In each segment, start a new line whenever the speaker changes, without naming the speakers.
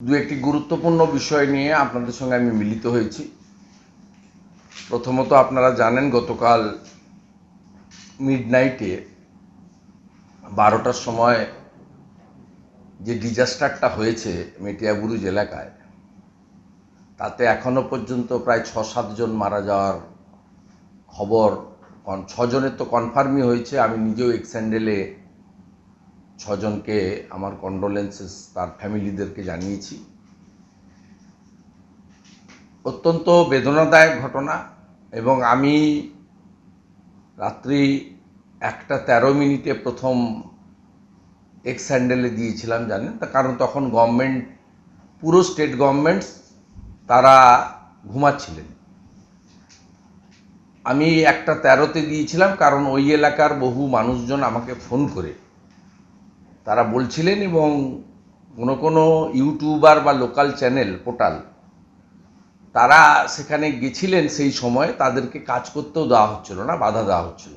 দু একটি গুরুত্বপূর্ণ বিষয় নিয়ে আপনাদের সঙ্গে আমি মিলিত হয়েছি। প্রথমত আপনারা জানেন, গতকাল মিড নাইটে বারোটার সময় যে ডিজাস্টারটা হয়েছে মেটিয়াবুরুজ এলাকায় তাতে এখনও পর্যন্ত প্রায় ছ সাতজন মারা যাওয়ার খবর ছজনের তো কনফার্মই হয়েছে। আমি নিজেও এক্স্যান্ডেলে ছজনকে আমার কন্ডোলেন্সেস তার ফ্যামিলিদেরকে জানিয়েছি। অত্যন্ত বেদনাদায়ক ঘটনা এবং আমি রাত্রি একটা তেরো মিনিটে প্রথম এক্স হ্যান্ডেলে দিয়েছিলাম, জানেন? তা কারণ তখন গভর্নমেন্ট পুরো স্টেট গভর্নমেন্টস তারা ঘুমাচ্ছিলেন। আমি একটা তেরোতে দিয়েছিলাম, কারণ ওই এলাকার বহু মানুষজন আমাকে ফোন করে। তারা বলছিলেন এবং কোনো কোনো ইউটিউবার বা লোকাল চ্যানেল, পোর্টাল, তারা সেখানে গেছিলেন সেই সময়, তাদেরকে কাজ করতেও দেওয়া হচ্ছিল না, বাধা দেওয়া হচ্ছিল।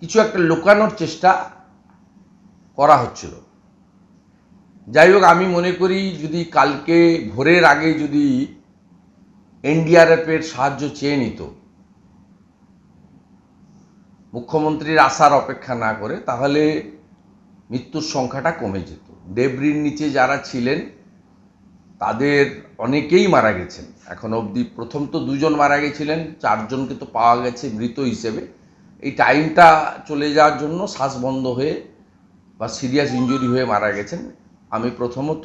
কিছু একটা লুকানোর চেষ্টা করা হচ্ছিল। যাই হোক, আমি মনে করি যদি কালকে ভোরের আগে যদি এনডিআরএফের সাহায্য চেয়ে নিত, মুখ্যমন্ত্রীর আসার অপেক্ষা না করে, তাহলে মৃত্যুর সংখ্যাটা কমে যেত। ডেবরির নিচে যারা ছিলেন, তাদের অনেকেই মারা গেছেন। এখন অবধি প্রথম তো দুজন মারা গেছিলেন, চারজনকে তো পাওয়া গেছে মৃত হিসেবে। এই টাইমটা চলে যাওয়ার জন্য শ্বাস বন্ধ হয়ে বা সিরিয়াস ইঞ্জুরি হয়ে মারা গেছেন। আমি প্রথমত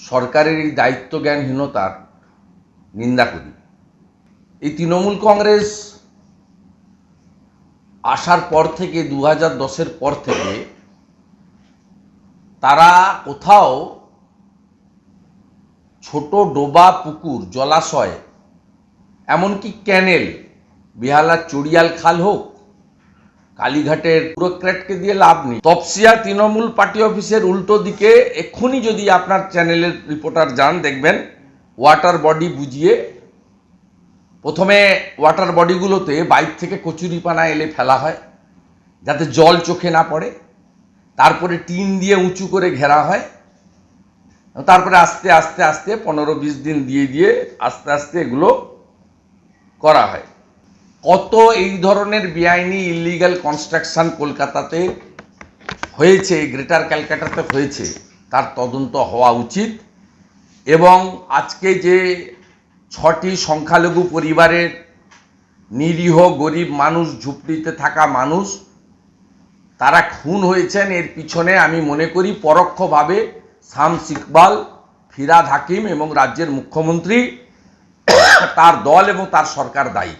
সরকারের এই দায়িত্ব জ্ঞানহীনতার নিন্দা করি। এই তৃণমূল কংগ্রেস আসার পর থেকে দু হাজার দশের পর থেকে তারা কোথাও ছোট ডোবা পুকুর, জলাশয়, এমনকি ক্যানেল বিহালার চড়িয়াল খাল হোক, কালীঘাটের ব্যুরোক্র্যাটকে দিয়ে লাভ নেই। তপসিয়া তৃণমূল পার্টি অফিসের উল্টো দিকে এক্ষুনি যদি আপনার চ্যানেলের রিপোর্টার যান, দেখবেন, ওয়াটার বডি বুঝিয়ে প্রথমে ওয়াটার বডিগুলোতে বাইক থেকে কচুরিপানা এলে ফেলা হয়, যাতে জল চোখে না পড়ে। তারপরে টিন দিয়ে উঁচু করে ঘেরা হয়। তারপরে আস্তে আস্তে আস্তে পনেরো বিশ দিন দিয়ে দিয়ে আস্তে আস্তে এগুলো করা হয়। কত এই ধরনের বেআইনি ইলিগাল কনস্ট্রাকশন কলকাতাতে হয়েছে, গ্রেটার ক্যালকাটাতে হয়েছে, তার তদন্ত হওয়া উচিত। এবং আজকে যে ছটি সংখ্যালঘু পরিবারের নিরীহ গরিব মানুষ, ঝুপড়িতে থাকা মানুষ, তারা খুন হয়েছেন। এর পিছনে আমি মনে করি পরোক্ষভাবে শামস ইকবাল, ফিরাদ হাকিম এবং রাজ্যের মুখ্যমন্ত্রী, তার দল এবং তার সরকার দায়ী।